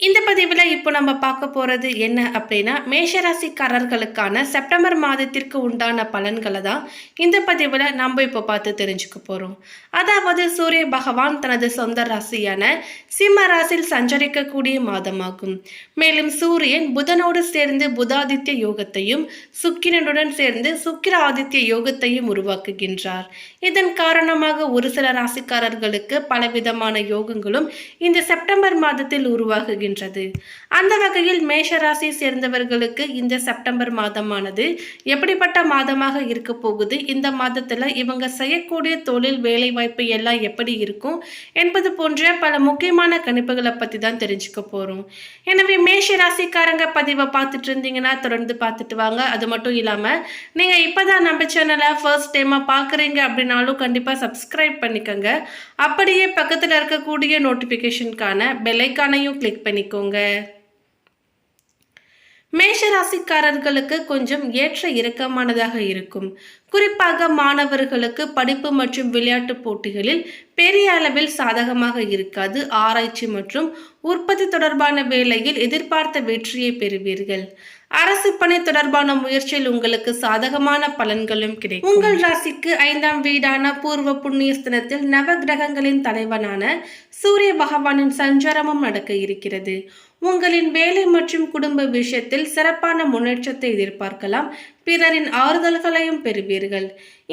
இந்த பதிவில் இப்போ நம்ம பார்க்க போகிறது என்ன அப்படின்னா மேஷராசிக்காரர்களுக்கான செப்டம்பர் மாதத்திற்கு உண்டான பலன்களை தான் இந்த பதிவில் நம்ம இப்போ பார்த்து தெரிஞ்சுக்க போகிறோம் அதாவது சூரிய பகவான் தனது சொந்த ராசியான சிம்ம ராசியில் சஞ்சரிக்கக்கூடிய மாதமாகும். மேலும் சூரியன் புதனோடு சேர்ந்து புதாதித்ய யோகத்தையும் சுக்கிரனுடன் சேர்ந்து சுக்கிர ஆதித்ய யோகத்தையும் உருவாக்குகின்றார். இதன் காரணமாக ஒரு சில ராசிக்காரர்களுக்கு பலவிதமான யோகங்களும் இந்த செப்டம்பர் மாதத்தில் வருகின்றது அந்த வகையில் மேஷ சேர்ந்தவர்களுக்கு இந்த செப்டம்பர் மாதமானது எப்படிப்பட்ட மாதமாக இருக்க போகுது? இந்த மாதத்தில் இவங்க செய்யக்கூடிய தொழில் வேலை வாய்ப்பு எல்லாம் எப்படி இருக்கும்? என்பது போன்ற பல முக்கியமான கணிப்புகளை பற்றி தான் தெரிஞ்சுக்க போகிறோம் எனவே மேஷ ராசிக்காரங்க பதிவை பார்த்துட்டு இருந்தீங்கன்னா தொடர்ந்து பார்த்துட்டு வாங்க. அது மட்டும் இல்லாமல் நீங்கள் இப்போ தான் நம்ம சேனலை ஃபர்ஸ்ட் டைமாக பார்க்குறீங்க அப்படின்னாலும் கண்டிப்பாக சப்ஸ்கிரைப் பண்ணிக்கோங்க. அப்படியே பக்கத்தில் இருக்கக்கூடிய நோட்டிபிகேஷனுக்கான பெல்லைக்கானையும் கிளிக் பண்ணி பண்ணிக்கோங்க மேஷ ராசிக்காரர்களுக்கு கொஞ்சம் ஏற்ற இறக்கமானதாக இருக்கும். குறிப்பாக மாணவர்களுக்கு படிப்பு மற்றும் விளையாட்டு போட்டிகளில் பெரிய அளவில் சாதகமாக இருக்காது. ஆராய்ச்சி மற்றும் உற்பத்தி தொடர்பான வேலையில் எதிர்பார்த்த வெற்றியை பெறுவீர்கள். அரசு பணி தொடர்பான முயற்சியில் உங்களுக்கு சாதகமான பலன்களும் கிடைக்கும். உங்கள் ராசிக்கு ஐந்தாம் வீடான பூர்வ புண்ணிய ஸ்தனத்தில் நவ கிரகங்களின் தலைவனான சூரிய பகவானின் சஞ்சாரமும் நடக்க இருக்கிறது. உங்களின் வேலை மற்றும் குடும்ப விஷயத்தில் சிறப்பான முன்னேற்றத்தை எதிர்பார்க்கலாம். பிறரின் ஆறுதல்களையும் பெறுவீர்கள்.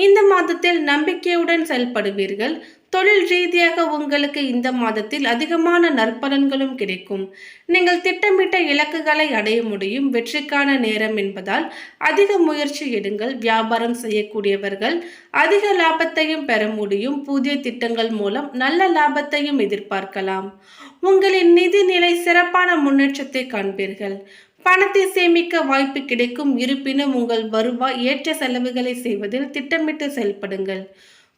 இந்த மாதத்தில் நம்பிக்கையுடன் செயல்படுவீர்கள். தொழில் ரீதியாக உங்களுக்கு இந்த மாதத்தில் அதிகமான நற்பலன்களும் கிடைக்கும். நீங்கள் திட்டமிட்ட இலக்குகளை அடைய முடியும். வெற்றிக்கான நேரம் என்பதால் அதிக முயற்சி எடுங்கள். வியாபாரம் செய்யக்கூடியவர்கள் அதிக லாபத்தையும் பெற முடியும். புதிய திட்டங்கள் மூலம் நல்ல லாபத்தையும் எதிர்பார்க்கலாம். உங்களின் நிதி நிலை சிறப்பான முன்னேற்றத்தை காண்பீர்கள். பணத்தை சேமிக்க வாய்ப்பு கிடைக்கும். இருப்பினும் உங்கள் வருவாய் ஏற்ற செலவுகளை செய்வதில் திட்டமிட்டு செயல்படுங்கள்.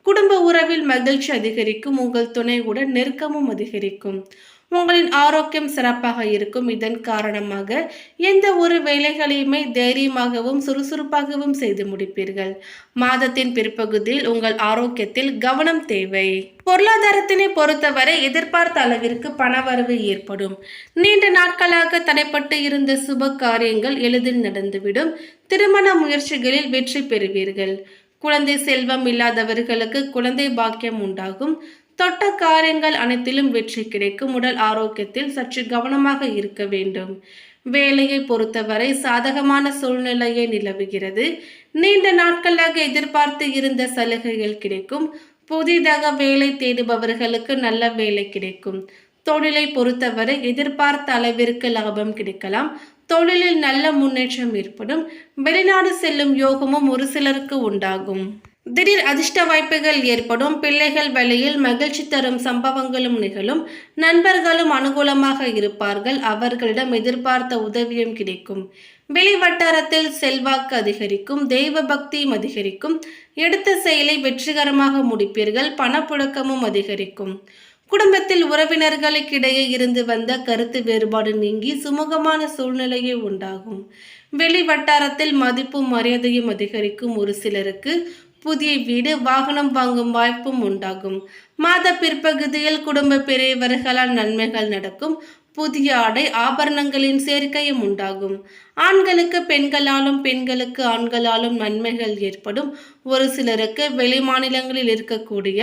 குடும்ப உறவில் மகிழ்ச்சி அதிகரிக்கும் உங்கள் துணையுடன் நெருக்கமும் அதிகரிக்கும். உங்களின் ஆரோக்கியம் சிறப்பாக இருக்கும். இதன் காரணமாக எந்த ஒரு வேலைகளையுமே தைரியமாகவும் சுறுசுறுப்பாகவும் செய்து முடிப்பீர்கள். மாதத்தின் பிற்பகுதியில் உங்கள் ஆரோக்கியத்தில் கவனம் தேவை. பொருளாதாரத்தினை பொறுத்தவரை எதிர்பார்த்த அளவிற்கு பணவரவு ஏற்படும். நீண்ட நாட்களாக தடைப்பட்டு இருந்த சுப காரியங்கள் எளிதில் நடந்துவிடும். திருமண முயற்சிகளில் வெற்றி பெறுவீர்கள். குழந்தை செல்வம் இல்லாதவர்களுக்கு குழந்தை பாக்கியம் உண்டாகும். தொட்ட காரியங்கள் அனைத்திலும் வெற்றி கிடைக்கும். உடல் ஆரோக்கியத்தில் சற்று கவனமாக இருக்க வேண்டும். வேலையை பொறுத்தவரை சாதகமான சூழ்நிலையை நிலவுகிறது. நீண்ட நாட்களாக எதிர்பார்த்து இருந்த சலுகைகள் கிடைக்கும். புதிதாக வேலை தேடுபவர்களுக்கு நல்ல வேலை கிடைக்கும். தொழிலை பொறுத்தவரை எதிர்பார்த்த அளவிற்கு லாபம் கிடைக்கலாம். தொழிலில் நல்ல முன்னேற்றம் ஏற்படும். வெளிநாடு செல்லும் யோகமும் ஒரு சிலருக்கு உண்டாகும். திடீர் அதிர்ஷ்ட வாய்ப்புகள் ஏற்படும். பிள்ளைகள் வழியில் மகிழ்ச்சி தரும் சம்பவங்களும் நிகழும். நண்பர்களும் அனுகூலமாக இருப்பார்கள். அவர்களிடம் எதிர்பார்த்த உதவியும் கிடைக்கும். வெளி வட்டாரத்தில் செல்வாக்கு அதிகரிக்கும். தெய்வ பக்தியும் அதிகரிக்கும். எடுத்த செயலை வெற்றிகரமாக முடிப்பீர்கள். பணப்புழக்கமும் அதிகரிக்கும். குடும்பத்தில் உறவினர்களுக்கிடையே இருந்து வந்த கருத்து வேறுபாடு நீங்கி சுமூகமான சூழ்நிலையே உண்டாகும். வெளி வட்டாரத்தில் மதிப்பும் மரியாதையும் அதிகரிக்கும் ஒரு சிலருக்கு புதிய வீடு வாகனம் வாங்கும் வாய்ப்பும் உண்டாகும். மாத பிற்பகுதியில் குடும்ப பெரியவர்களால் நன்மைகள் நடக்கும். புதிய ஆடை ஆபரணங்களின் சேர்க்கையும் உண்டாகும். ஆண்களுக்கு பெண்களாலும் பெண்களுக்கு ஆண்களாலும் நன்மைகள் ஏற்படும். ஒரு சிலருக்கு வெளி மாநிலங்களில் இருக்கக்கூடிய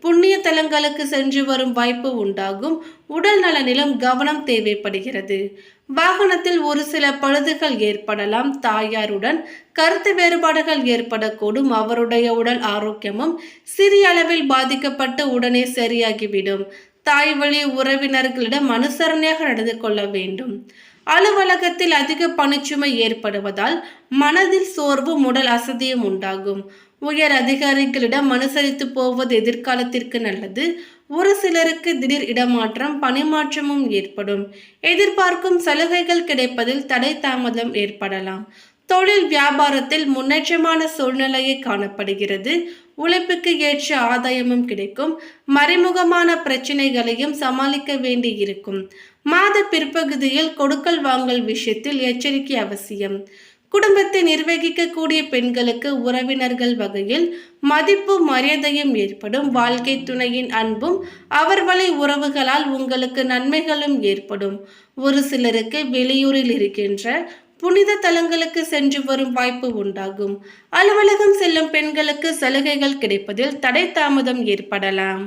புண்ணிய தலங்களுக்கு சென்று வரும் வாய்ப்பு உண்டாகும். உடல் நலனிலும் கவனம் தேவைப்படுகிறது. வாகனத்தில் ஒரு சில பழுதுகள் ஏற்படலாம். தாயாருடன் கருத்து வேறுபாடுகள் ஏற்படக்கூடும். அவருடைய உடல் ஆரோக்கியமும் சிறிய அளவில் பாதிக்கப்பட்டு உடனே சரியாகிவிடும். தாய் வழி உறவினர்களிடம் அனுசரணையாக நடந்து கொள்ள வேண்டும். அலுவலகத்தில் அதிக பணிச்சுமை ஏற்படுவதால் மனதில் சோர்வும் உடல் அசதியும் உண்டாகும். உயர் அதிகாரிகளிடம் அனுசரித்து போவது எதிர்காலத்திற்கு நல்லது. ஒரு சிலருக்கு திடீர் இடமாற்றம் பணிமாற்றமும் ஏற்படும். எதிர்பார்க்கும் சலுகைகள் கிடைப்பதில் தடை தாமதம் ஏற்படலாம். தொழில் வியாபாரத்தில் முன்னேற்றமான சூழ்நிலையை காணப்படுகிறது. உழைப்புக்கு ஏற்ற ஆதாயமும் கிடைக்கும். மறைமுகமான பிரச்சனைகளையும் சமாளிக்க வேண்டி இருக்கும். மாத பிற்பகுதியில் கொடுக்கல் வாங்கல் விஷயத்தில் எச்சரிக்கை அவசியம். குடும்பத்தை நிர்வகிக்கக்கூடிய பெண்களுக்கு உறவினர்கள் வகையில் மதிப்பு மரியாதையும் ஏற்படும். வாழ்க்கை துணையின் அன்பும் அவர் வழி உறவுகளால் உங்களுக்கு நன்மைகளும் ஏற்படும். ஒரு சிலருக்கு வெளியூரில் இருக்கின்ற புனித தலங்களுக்கு சென்று வரும் வாய்ப்பு உண்டாகும். அலுவலகம் செல்லும் பெண்களுக்கு சலுகைகள் கிடைப்பதில் தடை தாமதம் ஏற்படலாம்.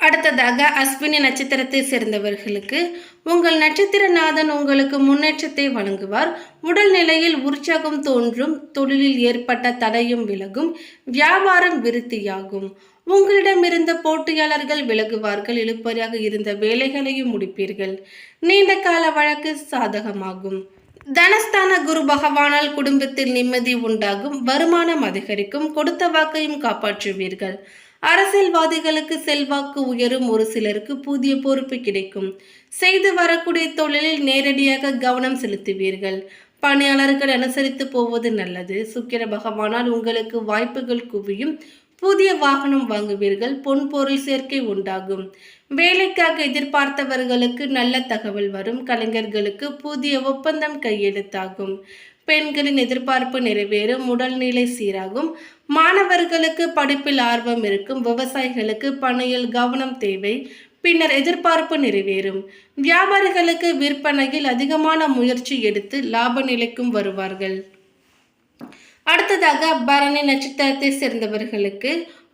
அடுத்ததாக அஸ்வினி நட்சத்திரத்தை சேர்ந்தவர்களுக்கு உங்கள் நட்சத்திரநாதன் உங்களுக்கு முன்னேற்றத்தை வழங்குவார். உடல் நிலையில் உற்சாகம் தோன்றும் தொழிலில் ஏற்பட்ட தடையும் விலகும் வியாபாரம் விருத்தியாகும். உங்களிடமிருந்த போட்டியாளர்கள் விலகுவார்கள் இழுப்பறியாக இருந்த வேலைகளையும் முடிப்பீர்கள். நீண்ட கால வழக்கு சாதகமாகும். தனஸ்தான குரு பகவானால் குடும்பத்தில் நிம்மதி உண்டாகும் வருமானம் அதிகரிக்கும் கொடுத்த வாக்கையும் காப்பாற்றுவீர்கள். அரசியல்வாதிகளுக்கு செல்வாக்கு உயரும் ஒரு சிலருக்கு புதிய பொறுப்பு கிடைக்கும். செய்து வரக்கூடிய தொழிலில் நேரடியாக கவனம் செலுத்துவீர்கள். பணியாளர்கள் அனுசரித்து போவது நல்லது. சுக்கிர பகவானால் உங்களுக்கு வாய்ப்புகள் குவியும். புதிய வாகனம் வாங்குவீர்கள். பொன் பொருள் சேர்க்கை உண்டாகும். வேலைக்காக எதிர்பார்த்தவர்களுக்கு நல்ல தகவல் வரும். கலைஞர்களுக்கு புதிய ஒப்பந்தம் கையெழுத்தாகும். பெண்களின் எதிர்பார்ப்பு நிறைவேறும் உடல்நிலை சீராகும். மாணவர்களுக்கு படிப்பில் ஆர்வம் இருக்கும் விவசாயிகளுக்கு பணியில் கவனம் தேவை பின்னர் எதிர்பார்ப்பு நிறைவேறும். வியாபாரிகளுக்கு விற்பனையில் அதிகமான முயற்சி எடுத்து லாப நிலைக்கும் வருவார்கள். அடுத்ததாக பரணி நட்சத்திரத்தை சேர்ந்தவர்களுக்கு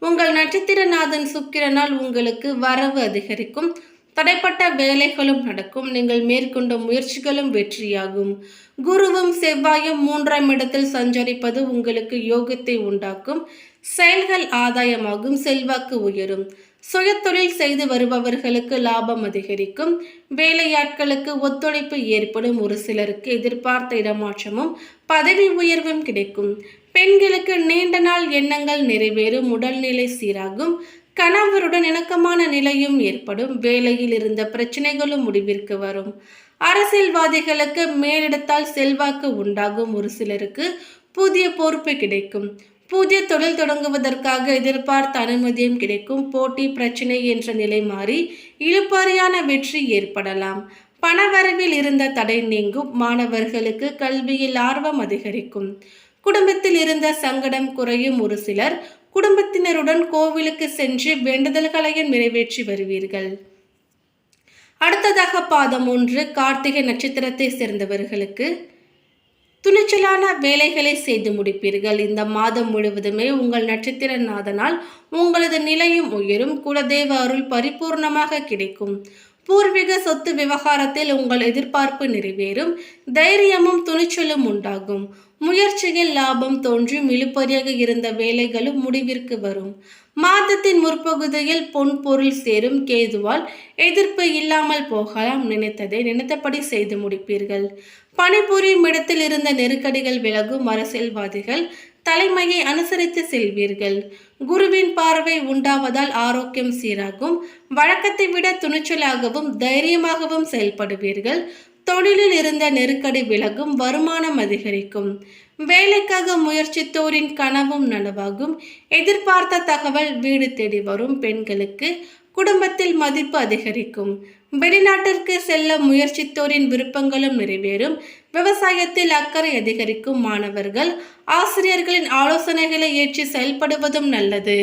உங்கள் நட்சத்திரநாதன் சுக்கிரனால் உங்களுக்கு வரவு அதிகரிக்கும். தடைப்பட்ட வேலைகளும் நடக்கும். நீங்கள் மேற்கொண்ட முயற்சிகளும் வெற்றியாகும். குருவும் செவ்வாயும் மூன்றாம் இடத்தில் சஞ்சரிப்பது உங்களுக்கு யோகத்தை உண்டாக்கும். செயல்கள் ஆதாயமாகும் செல்வாக்கு உயரும். சுயத்தொழில் செய்து வருபவர்களுக்கு லாபம் அதிகரிக்கும். வேலையாட்களுக்கு ஒத்துழைப்பு ஏற்படும். ஒரு சிலருக்கு எதிர்பார்த்த இடமாற்றமும் பதவி உயர்வும் கிடைக்கும். பெண்களுக்கு நீண்ட நாள் எண்ணங்கள் நிறைவேறும் உடல்நிலை சீராகும் கணவருடன் இணக்கமான நிலையும் ஏற்படும் வேலையில் இருந்த பிரச்சனைகளும் முடிவிற்கு வரும். அரசியல்வாதிகளுக்கு மேலிடத்தால் செல்வாக்கு உண்டாகும் ஒரு சிலருக்கு புதிய பொறுப்பு கிடைக்கும். புதிய தொழில் தொடங்குவதற்காக எதிர்பார்த்த அனுமதியும் கிடைக்கும். போட்டி பிரச்சனை என்ற நிலை மாறி இழுப்பறியான வெற்றி ஏற்படலாம். பணவரவில் இருந்த தடை நீங்கும். மாணவர்களுக்கு கல்வியில் ஆர்வம் அதிகரிக்கும். குடும்பத்தில் இருந்த சங்கடம் குறையும் ஒரு சிலர் குடும்பத்தினருடன் கோவிலுக்கு சென்று வேண்டுதல்களையும் நிறைவேற்றி வருவீர்கள். அடுத்ததாக பாதம் ஒன்று கார்த்திகை நட்சத்திரத்தை சேர்ந்தவர்களுக்கு துணிச்சலான வேலைகளை செய்து முடிப்பீர்கள். இந்த மாதம் முழுவதுமே உங்கள் நட்சத்திர நாதனால் உங்களது நிலையும் உயரும். குலதெய்வ அருள் பரிபூர்ணமாக கிடைக்கும். பூர்வீக சொத்து விவகாரத்தில் உங்கள் எதிர்பார்ப்பு நிறைவேறும் தைரியமும் துணிச்சலும் உண்டாகும். முயற்சியில் லாபம் தோன்றும் இழுப்பறியாக இருந்த வேலைகளும் முடிவிற்கு வரும். மாதத்தின் முற்பகுதியில் பொன் பொருள் சேரும் கேதுவால் எதிர்ப்பு இல்லாமல் போகலாம் நினைத்ததை நினைத்தபடி செய்து முடிப்பீர்கள். பணிபுரியும் இடத்தில் இருந்த நெருக்கடிகள் விலகும் அரசியல்வாதிகள் தலைமையை அனுசரித்து செல்வீர்கள். குருவின் பார்வை உண்டாவதால் ஆரோக்கியம் சீராகும். வழக்கத்தை விட துணிச்சலாகவும் தைரியமாகவும் செயல்படுவீர்கள். தொழிலில் இருந்த நெருக்கடி விலகும் வருமானம் அதிகரிக்கும். வேலைக்காக முயற்சித்தோரின் கனவும் நனவாகும். எதிர்பார்த்த தகவல் வீடு தேடி வரும் பெண்களுக்கு குடும்பத்தில் மதிப்பு அதிகரிக்கும். வெளிநாட்டிற்கு செல்ல முயற்சித்தோரின் விருப்பங்களும் நிறைவேறும். விவசாயத்தில் அக்கறை அதிகரிக்கும் மாணவர்கள் ஆசிரியர்களின் ஆலோசனைகளை ஏற்றி செயல்படுவதும் நல்லது.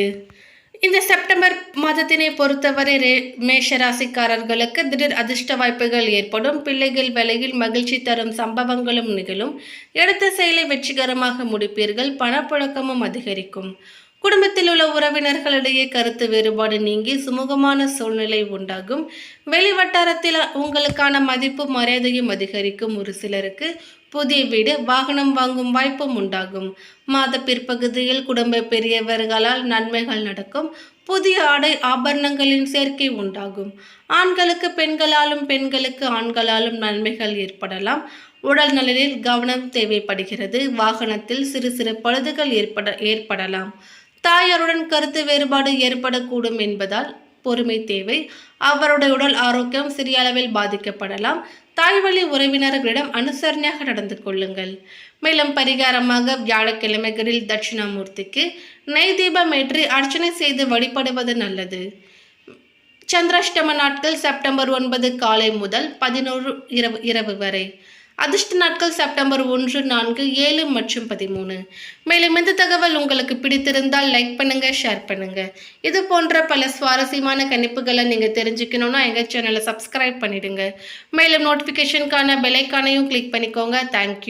இந்த செப்டம்பர் மாதத்தினை பொறுத்தவரை ரே மேஷ ராசிக்காரர்களுக்கு திடீர் அதிர்ஷ்ட வாய்ப்புகள் ஏற்படும். பிள்ளைகள் வேலையில் மகிழ்ச்சி தரும் சம்பவங்களும் நிகழும். எடுத்த செயலை வெற்றிகரமாக முடிப்பீர்கள். பணப்புழக்கமும் அதிகரிக்கும். குடும்பத்தில் உள்ள உறவினர்களிடையே கருத்து வேறுபாடு நீங்கி சுமூகமான சூழ்நிலை உண்டாகும். வெளி வட்டாரத்தில் உங்களுக்கான மதிப்பு மரியாதையும் அதிகரிக்கும். ஒரு சிலருக்கு புதிய வீடு வாகனம் வாங்கும் வாய்ப்பும் உண்டாகும். மாத பிற்பகுதியில் குடும்ப பெரியவர்களால் நன்மைகள் நடக்கும். புதிய ஆடை ஆபரணங்களின் சேர்க்கை உண்டாகும். ஆண்களுக்கு பெண்களாலும் பெண்களுக்கு ஆண்களாலும் நன்மைகள் ஏற்படலாம். உடல் நலனில் கவனம் தேவைப்படுகிறது. வாகனத்தில் சிறு சிறு பழுதுகள் ஏற்பட ஏற்படலாம். தாயாருடன் கருத்து வேறுபாடு ஏற்படக்கூடும் என்பதால் பொறுமை தேவை. அவருடைய உடல் ஆரோக்கியம் சிறிய அளவில் பாதிக்கப்படலாம். தாய்வழி உறவினர்களிடம் அனுசரணையாக நடந்து கொள்ளுங்கள். மேலும் பரிகாரமாக வியாழக்கிழமைகளில் தட்சிணாமூர்த்திக்கு நெய் தீபம் ஏற்றி அர்ச்சனை செய்து வழிபடுவது நல்லது. சந்திராஷ்டம நாட்கள் செப்டம்பர் ஒன்பது காலை முதல் பதினோரு இரவு இரவு வரை. அதிர்ஷ்ட நாட்கள் செப்டம்பர் ஒன்று நான்கு ஏழு மற்றும் பதிமூணு. மேலும் இந்த தகவல் உங்களுக்கு பிடித்திருந்தால் லைக் பண்ணுங்க ஷேர் பண்ணுங்க. இது போன்ற பல சுவாரஸ்யமான கணிப்புகளை நீங்க தெரிஞ்சுக்கணும்னா எங்க சேனலை சப்ஸ்கிரைப் பண்ணிடுங்க. மேலும் நோட்டிஃபிகேஷனுக்கான பெலைக்கானையும் கிளிக் பண்ணிக்கோங்க. தேங்க்யூ